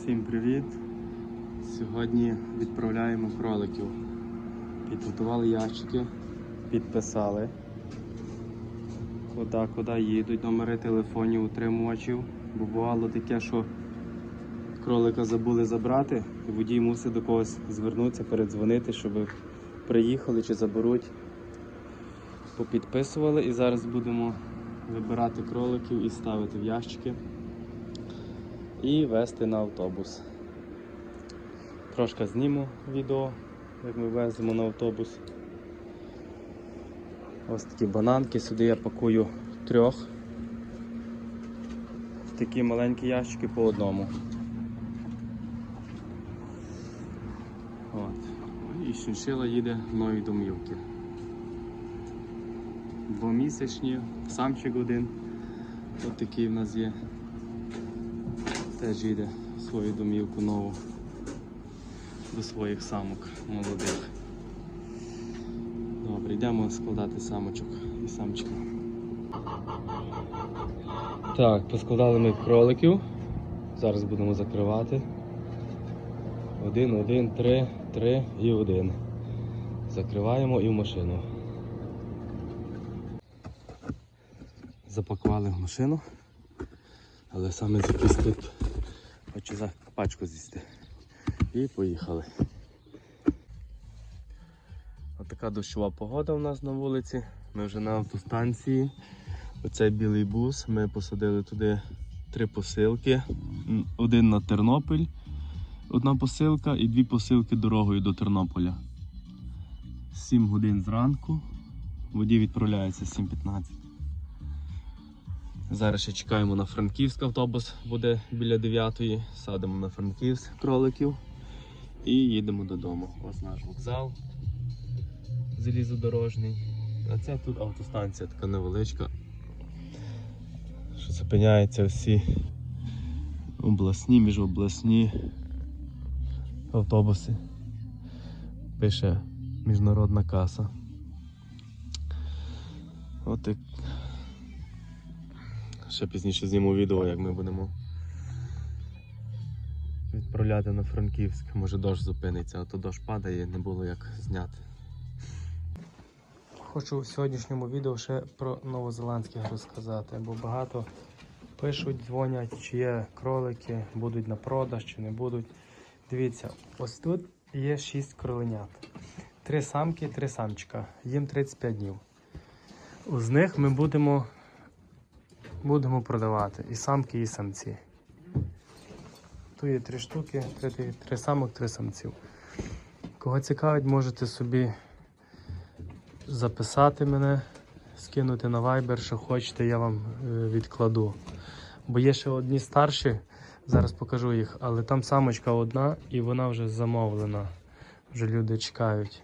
Всім привіт! Сьогодні відправляємо кроликів. Підготували ящики, підписали. Куди, куди їдуть, номери телефонів утримувачів. Бо бувало таке, що кролика забули забрати, і водій мусить до когось звернутися, передзвонити, щоб приїхали чи заберуть. Попідписували і зараз будемо вибирати кроликів і ставити в ящики і везти на автобус. Трошки зніму відео, як ми веземо на автобус. Ось такі бананки, сюди я пакую трьох. В такі маленькі ящики по одному. От. І шиншила їде нові домівки. Двомісячні, самчик один. Ось такий в нас є. Теж їде в свою домівку нову до своїх самок молодих. Добре, йдемо складати самочок і самчика. Так, поскладали ми кроликів. Зараз будемо закривати. Один, один, три, три і один. Закриваємо і в машину. Запакували в машину. Але саме закис тут хочу за пачку з'їсти. І поїхали. Отака дощова погода у нас на вулиці. Ми вже на автостанції. Оцей білий бус. Ми посадили туди три посилки. Один на Тернопіль, одна посилка і дві посилки дорогою до Тернополя. 7 годин зранку. Водій відправляється 7.15. Зараз ще чекаємо на Франківськ автобус, буде біля 9 Садимо на Франківськ кроликів і їдемо додому. Ось наш вокзал залізодорожний. А це тут автостанція така невеличка. Що зупиняються всі обласні, міжобласні автобуси. Пише міжнародна каса. От і Ще пізніше зніму відео, як ми будемо відправляти на Франківськ. Може дощ зупиниться, а то дощ падає, не було як зняти. Хочу в сьогоднішньому відео ще про новозеландських розказати, бо багато пишуть, дзвонять, чи є кролики, будуть на продаж, чи не будуть. Дивіться, ось тут є 6 кроленят. Три самки, три самчика. Їм 35 днів. З них ми будемо будемо продавати і самки, і самці. Тут є три штуки, три, три, самок, три самців. Кого цікавить, можете собі записати мене, скинути на Viber, що хочете, я вам е, відкладу. Бо є ще одні старші, зараз покажу їх, але там самочка одна і вона вже замовлена. Вже люди чекають.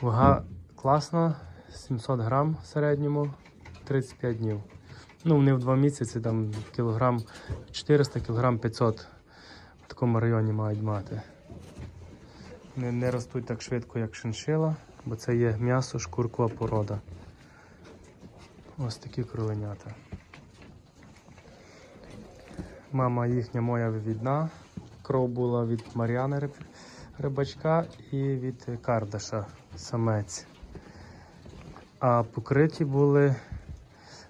Вага класна, 700 грам в середньому, 35 днів. Ну, вони в два місяці там кілограм 400, кілограм 500 в такому районі мають мати. Не, не ростуть так швидко, як шиншила, бо це є м'ясо, шкуркова порода. Ось такі кроленята. Мама їхня моя вивідна. Кров була від Мар'яни Риб- рибачка і від Кардаша самець. А покриті були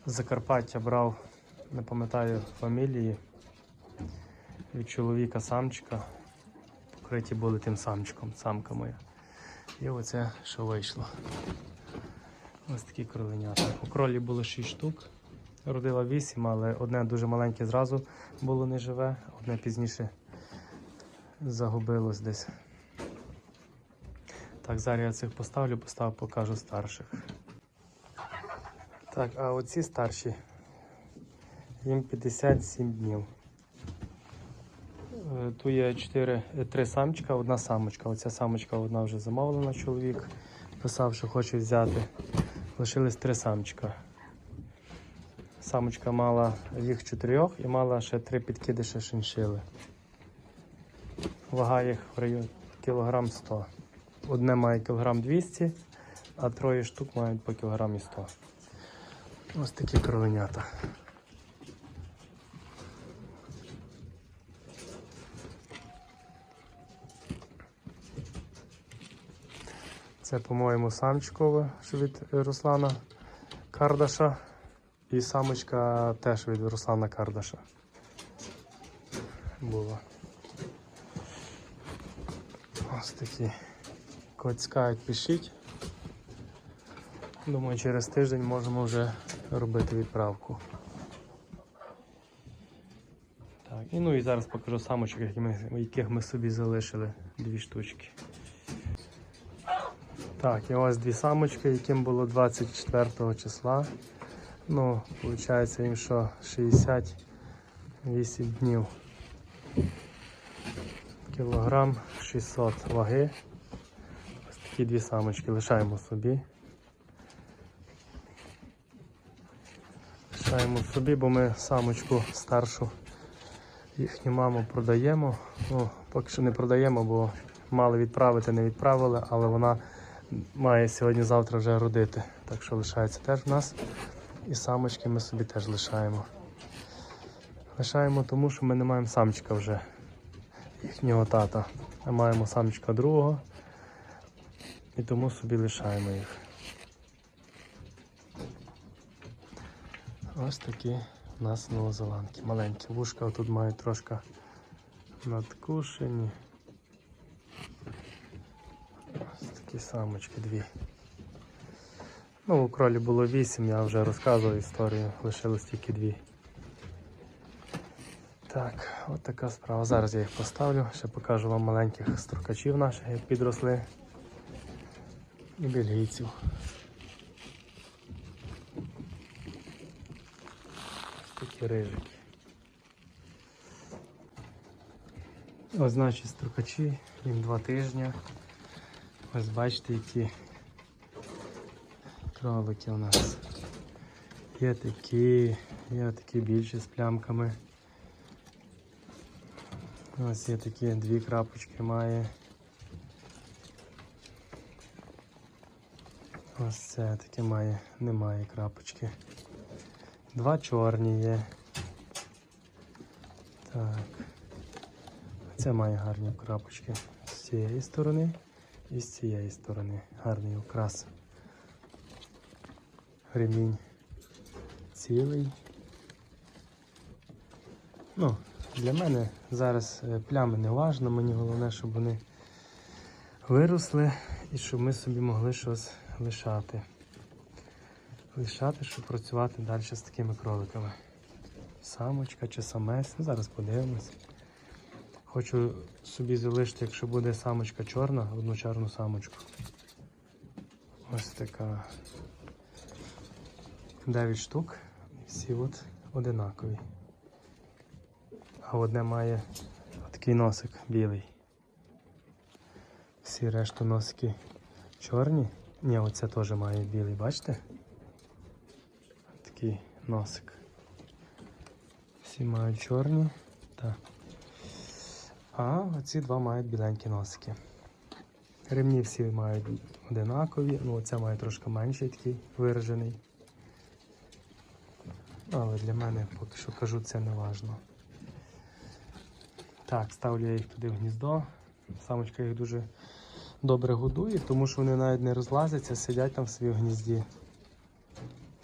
Закарпаття брав, не пам'ятаю фамілії, від чоловіка самчика. Покриті були тим самчиком, самка моя. І оце що вийшло. Ось такі кроленята. У кролі було 6 штук. Родила 8, але одне дуже маленьке зразу було неживе, одне пізніше загубилось десь. Так, зараз я цих поставлю, поставлю, покажу старших. Так, а оці старші. Їм 57 днів. Е, Тут є 4, 3 самчика, одна самочка. Оця самочка одна вже замовлена, чоловік писав, що хоче взяти. Лишились три самчика. Самочка мала їх чотирьох і мала ще три підкидиші шиншили. Вага їх в районі кілограм 100. Одне має кілограм 200, а троє штук мають по кілограмі 100. Ось такі кроленята. Це, по-моєму, самчикове від Руслана Кардаша і самочка теж від Руслана Кардаша була. Ось такі коцькають пишіть. Думаю, через тиждень можемо вже робити відправку. Так, і ну і зараз покажу самочок, які ми, яких ми собі залишили дві штучки. Так, і ось дві самочки, яким було 24 числа. Ну, виходить їм що 68 днів. Кілограм 600 ваги. Ось такі дві самочки лишаємо собі. Лишаємо собі, бо ми самочку старшу їхню маму продаємо. Ну, поки що не продаємо, бо мали відправити, не відправили, але вона має сьогодні-завтра вже родити. Так що лишається теж в нас. І самочки ми собі теж лишаємо. Лишаємо тому, що ми не маємо самчика вже їхнього тата. А маємо самчика другого. І тому собі лишаємо їх. Ось такі у нас новозеландки. Маленькі. Вушка тут мають трошки надкушені. Ось такі самочки дві. Ну, у кролі було вісім, я вже розказував історію, лишилось тільки дві. Так, от така справа. Зараз я їх поставлю, ще покажу вам маленьких строкачів наших, як підросли. І бельгійців. Такі рижики. Ось значить строкачі, їм два тижні. Ось бачите, які кролики у нас. Є такі, є такі більші з плямками. Ось є такі дві крапочки має. Ось це таке має, немає крапочки. Два чорні є. Так. Це має гарні крапочки з цієї сторони і з цієї сторони. Гарний окрас. Ремінь цілий. Ну, для мене зараз е, плями не важно, мені головне, щоб вони виросли і щоб ми собі могли щось лишати. Лишати, щоб працювати далі з такими кроликами. Самочка чи самець, ну, зараз подивимось. Хочу собі залишити, якщо буде самочка чорна, одну чорну самочку. Ось така 9 штук. Всі от одинакові. А одне має такий носик білий. Всі решту носики чорні. Ні, оце теж має білий, бачите? Такий носик. Всі мають чорні. Так. А оці два мають біленькі носики. Ремні всі мають одинакові, ну оце має трошки менший такий виражений. Але для мене поки що кажу, це не важно. Так, ставлю я їх туди в гніздо. Самочка їх дуже добре годує, тому що вони навіть не розлазяться, сидять там в своїй гнізді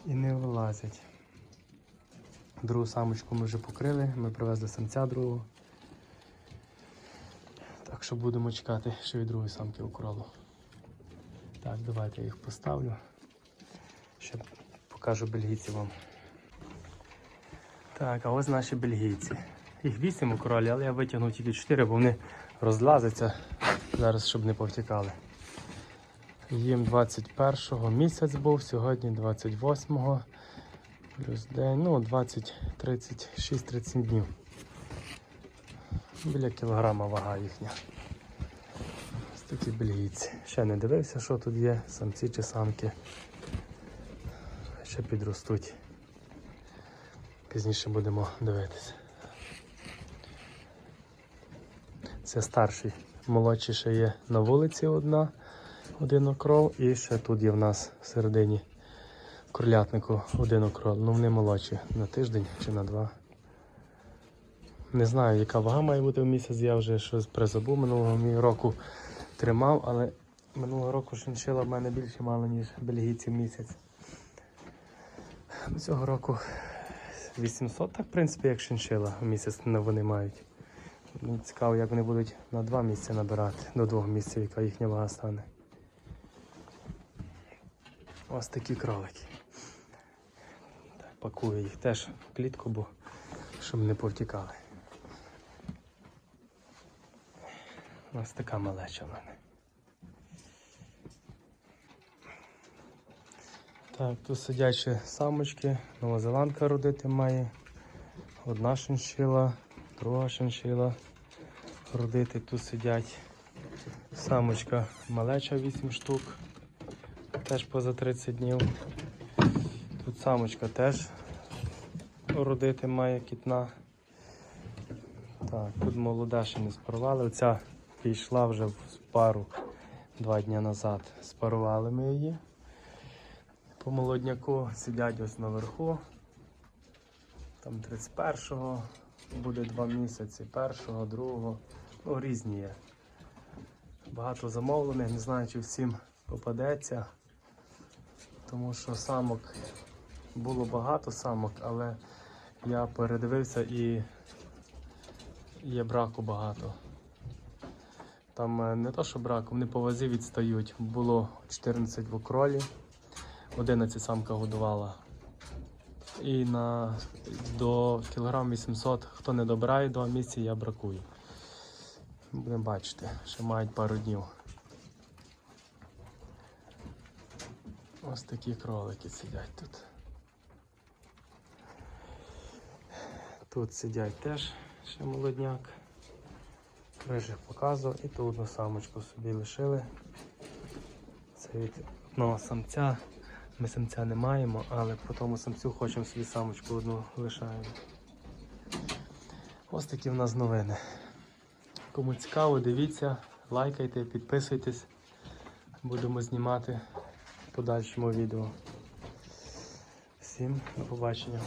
і не вилазять. Другу самочку ми вже покрили, ми привезли самця другого. Так що будемо чекати ще від другої самки укролу. Так, давайте я їх поставлю. Ще покажу бельгійців вам. Так, а ось наші бельгійці. Їх вісім у кролі, але я витягнув тільки 4, бо вони розлазяться зараз, щоб не повтікали. Їм 21-го місяць був, сьогодні 28-го, плюс день, ну 20, 36, 37 днів. Біля кілограма вага їхня. Ось такі бельгійці. Ще не дивився, що тут є, самці чи самки. Ще підростуть. Пізніше будемо дивитися. Це старший. Молодший ще є на вулиці одна, один окрол, і ще тут є в нас в кролятнику один окрол. Ну вони молодші на тиждень чи на два. Не знаю, яка вага має бути в місяць, я вже щось призабув минулого року тримав, але Минулого року шиншила в мене більше мало, ніж бельгійці в місяць. Цього року 800, так, в принципі, як шиншила в місяць вони мають. Мені цікаво, як вони будуть на два місця набирати, до двох місяців, яка їхня вага стане. Ось такі кролики. Так, пакую їх теж в клітку, бо щоб не повтікали. Ось така малеча в мене. Так, тут сидять ще самочки, новозеландка родити має. Одна шиншила, друга шиншила родити. Тут сидять самочка малеча 8 штук, теж поза 30 днів. Тут самочка теж родити має кітна. Так, тут молода ще не спарували. Оця пішла вже в пару два дні назад. Спарували ми її. По молодняку сидять ось наверху. Там 31-го буде два місяці, першого, другого. Ну, різні є. Багато замовлених, не знаю, чи всім попадеться. Тому що самок було багато самок, але я передивився і є браку багато. Там е, не то, що брак, вони по вазі відстають. Було 14 в окролі, 11 самка годувала. І на до кілограм 800, хто не добирає до місця, я бракую. Будемо бачити, ще мають пару днів. Ось такі кролики сидять тут. Тут сидять теж ще молодняк. Рижих показував і ту одну самочку собі лишили. Це від одного самця. Ми самця не маємо, але по тому самцю хочемо собі самочку одну лишаємо. Ось такі в нас новини. Кому цікаво, дивіться, лайкайте, підписуйтесь. Будемо знімати подальшому відео. Всім до побачення.